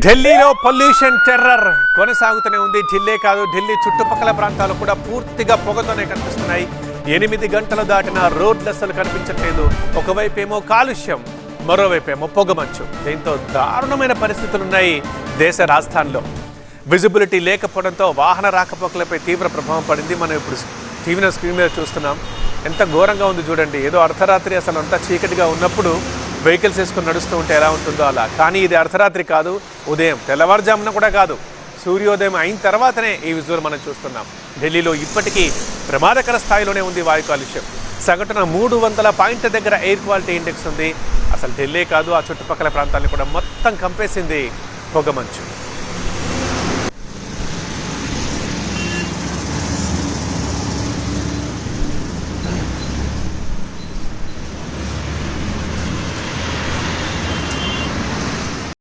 ఢిల్లీలో pollution terror కొనసాగుతూనే ఉంది. ఢిల్లీ కాదు ఢిల్లీ చుట్టుపక్కల ప్రాంతాలు కూడా పూర్తిగా పొగతోనే కనిపిస్తున్నాయి. ఎనిమిది గంటలు దాటిన రోడ్లు అసలు కనిపించట్లేదు. ఒకవైపేమో కాలుష్యం మరోవైపేమో పొగమంచు. దీంతో దారుణమైన పరిస్థితులు ఉన్నాయి దేశ రాజధానిలో. విజిబిలిటీ లేకపోవడంతో వాహన రాకపోకలపై తీవ్ర ప్రభావం పడింది. మనం ఇప్పుడు టీవీ స్క్రీన్ మీద చూస్తున్నాం. ఎంత ఘోరంగా ఉంది చూడండి. ఏదో అర్ధరాత్రి అసలు అంతా చీకటిగా ఉన్నప్పుడు వెహికల్స్ వేసుకొని నడుస్తూ ఉంటే ఎలా ఉంటుందో అలా. కానీ ఇది అర్ధరాత్రి కాదు ఉదయం. తెల్లవారుజామున కూడా కాదు. సూర్యోదయం అయిన తర్వాతనే ఈ విజువల్ మనం చూస్తున్నాం. ఢిల్లీలో ఇప్పటికీ ప్రమాదకర స్థాయిలోనే ఉంది వాయు కాలుష్యం. సగటున మూడు వందల పాయింట్ల దగ్గర ఎయిర్ క్వాలిటీ ఇండెక్స్ ఉంది. అసలు ఢిల్లీ కాదు ఆ చుట్టుపక్కల ప్రాంతాలను కూడా మొత్తం కంపేసింది పొగమంచు.